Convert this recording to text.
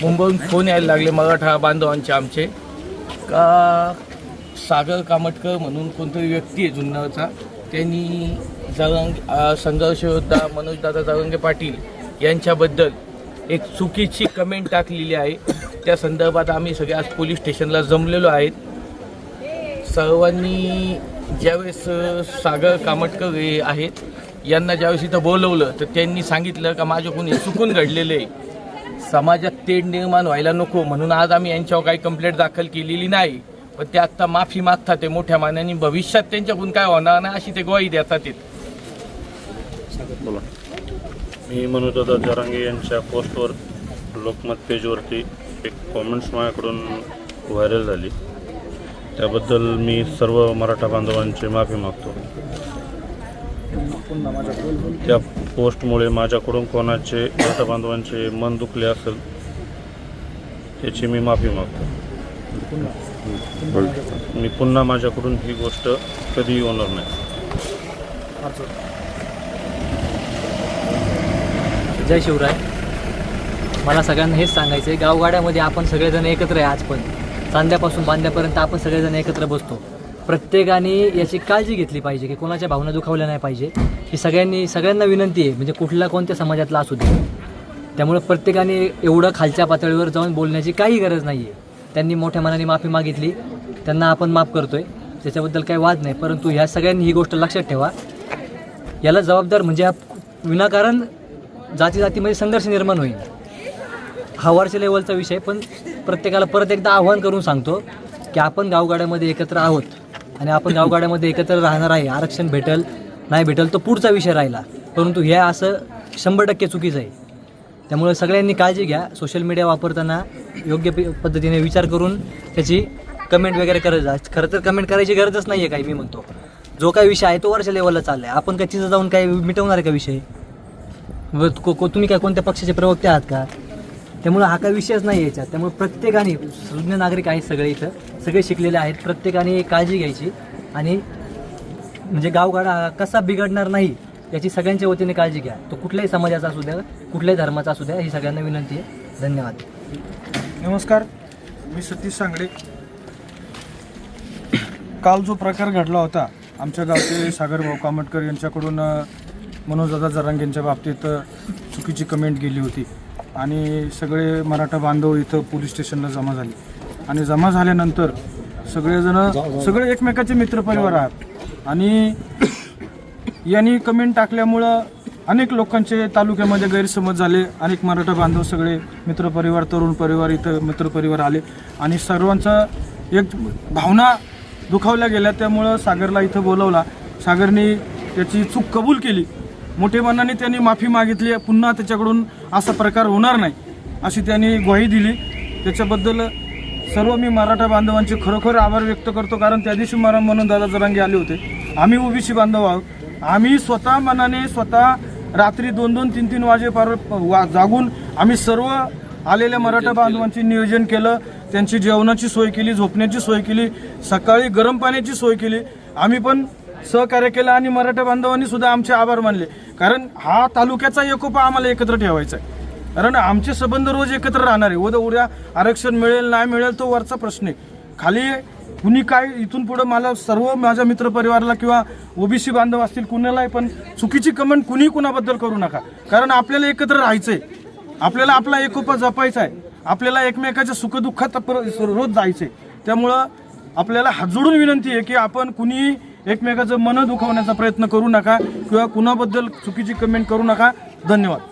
मुंबईहून फोन यायला लागले मराठा बांधवांचे आमचे. का सागर कामटकर म्हणून कोणतरी व्यक्ती आहे जुन्नरचा त्यांनी जरंग संघर्ष योद्धा मनोजदादा जरंगे पाटील यांच्याबद्दल एक चुकीची कमेंट टाकलेली आहे. त्या संदर्भात आम्ही सगळे आज पोलीस स्टेशनला जमलेलो आहेत. सर्वांनी ज्यावेळेस सागर कामटकर हे आहेत यांना ज्यावेळेस इथं बोलवलं तर त्यांनी सांगितलं का माझ्याकडून हे चुकून घडलेलं आहे. समाजात तेढ निर्माण व्हायला नको म्हणून आज आम्ही यांच्यावर काही कंप्लेंट दाखल केलेली नाही. पण ते आत्ता माफी मागतात ते मोठ्या मानाने. भविष्यात त्यांच्याकडून काय होणार नाही अशी ते ग्वाही देतात ते. बोला. मी मनोजदादा जरांगे यांच्या पोस्टवर लोकमत पेजवरती एक कॉमेंट्स माझ्याकडून व्हायरल झाली. त्याबद्दल मी सर्व मराठा बांधवांची माफी मागतो. त्या पोस्टमुळे माझ्याकडून कोणाचे बांधवांचे मन दुखले असेल त्याची मी माफी मागतो. मी पुन्हा माझ्याकडून ही गोष्ट कधीही होणार नाही. जय शिवराय. मला सगळ्यांना हेच सांगायचं आहे गावगाड्यामध्ये आपण सगळेजण एकत्र आहे आज पण चांद्यापासून बांधल्यापर्यंत आपण सगळेजण एकत्र बसतो. प्रत्येकाने याची काळजी घेतली पाहिजे की कोणाच्या भावना दुखावल्या नाही पाहिजे. ही सगळ्यांनी सगळ्यांना विनंती आहे म्हणजे कुठला कोणत्या समाजातला असू दे. त्यामुळे प्रत्येकाने एवढं खालच्या पातळीवर जाऊन बोलण्याची काही गरज नाही आहे त्यांनी मोठ्या मनाने माफी मागितली त्यांना आपण माफ करतो आहे त्याच्याबद्दल काही वाद नाही परंतु ह्या सगळ्यांनी ही गोष्ट लक्षात ठेवा. याला जबाबदार म्हणजे हा विनाकारण जाती जातीमध्ये संघर्ष निर्माण होईल. हा वरच्या लेवलचा विषय पण प्रत्येकाला परत एकदा आव्हान करून सांगतो की आपण गावगाड्यामध्ये एकत्र आहोत आणि आपण गावगाड्यामध्ये एकत्र राहणार आहे आरक्षण भेटल नाही भेटल तो पुढचा विषय राहिला. परंतु हे असं शंभर टक्के चुकीचं आहे. त्यामुळे सगळ्यांनी काळजी घ्या सोशल मीडिया वापरताना योग्य प- पद्धतीने विचार करून त्याची कमेंट वगैरे करत जा. खरं तर कमेंट करायची गरजच नाही आहे काही मी म्हणतो. जो काही विषय आहे तो वरच्या लेवलला चालला आहे आपण काय तिथं जाऊन काही मिटवणार आहे का विषय? व को- को- तुम्ही काय कोणत्या पक्षाचे प्रवक्ते आहात का? त्यामुळे हा काही विषयच नाही याच्यात त्यामुळे प्रत्येकाने सुज्ञ नागरिक आहेत सगळे इथं. सगळे शिकलेले आहेत. प्रत्येकाने काळजी घ्यायची. आणि म्हणजे गावगाडा हा कसा बिघडणार नाही याची सगळ्यांच्या वतीने काळजी घ्या. तो कुठल्याही समाजाचा असू द्या कुठल्याही धर्माचा असू द्या ही सगळ्यांना विनंती आहे. धन्यवाद. नमस्कार. मी सतीश सांगडे. काल जो प्रकार घडला होता आमच्या गावचे सागरभाऊ कामटकर यांच्याकडून अ, मनोजदादा जरांग यांच्या बाबतीत चुकीची कमेंट गेली होती. आणि सगळे मराठा बांधव इथं पोलीस स्टेशनला जमा झाले. आणि जमा झाल्यानंतर सगळेजण सगळे एकमेकाचे मित्रपरिवार आहात. आणि यांनी कमेंट टाकल्यामुळं अनेक लोकांचे तालुक्यामध्ये गैरसमज झाले. अनेक मराठा बांधव सगळे मित्रपरिवार तरुण परिवार इथं मित्रपरिवार आले. आणि सर्वांचा एक भावना दुखावल्या गेल्या. त्यामुळं सागरला इथं बोलवला. सागरने त्याची चूक कबूल केली. मोठे मनाने त्यांनी माफी मागितली पुन्हा त्याच्याकडून असा प्रकार होणार नाही अशी त्यांनी ग्वाही दिली. त्याच्याबद्दल सर्व मी मराठा बांधवांचे खरोखर आभार व्यक्त करतो कारण त्या दिवशी मला म्हणून दादा जरांगे आले होते. आम्ही ओबीसी बांधव आहोत. आम्ही स्वतः मनाने स्वतः रात्री दोन दोन तीन तीन वाजेपार वा जागून आम्ही सर्व आलेल्या मराठा बांधवांचे नियोजन केलं. त्यांची जेवणाची सोय केली झोपण्याची सोय केली सकाळी गरम पाण्याची सोय केली. आम्ही पण सहकार्य केलं आणि मराठा बांधवांनी सुद्धा आमचे आभार मानले. कारण हा तालुक्याचा एकोपा आम्हाला एकत्र ठेवायचा आहे. कारण आमचे संबंध रोज एकत्र राहणार. आहे उद्या उद्या आरक्षण मिळेल नाही मिळेल तो वरचा प्रश्न आहे. खाली कुणी काय इथून पुढं मला सर्व माझ्या मित्रपरिवाराला किंवा ओबीसी बांधव असतील कुणालाही पण चुकीची कमेंट कुणी कुणाबद्दल करू नका. कारण आपल्याला एकत्र राहायचंय. आपल्याला आपला एकोपा जपायचा आहे. आपल्याला एकमेकाच्या सुखदुःखात पर- रोज जायचंय. त्यामुळं आपल्याला हात जोडून विनंती आहे की आपण कुणी एकमेकाचं मन दुखवण्याचा प्रयत्न करू नका किंवा कुणाबद्दल चुकीची कमेंट करू नका. धन्यवाद.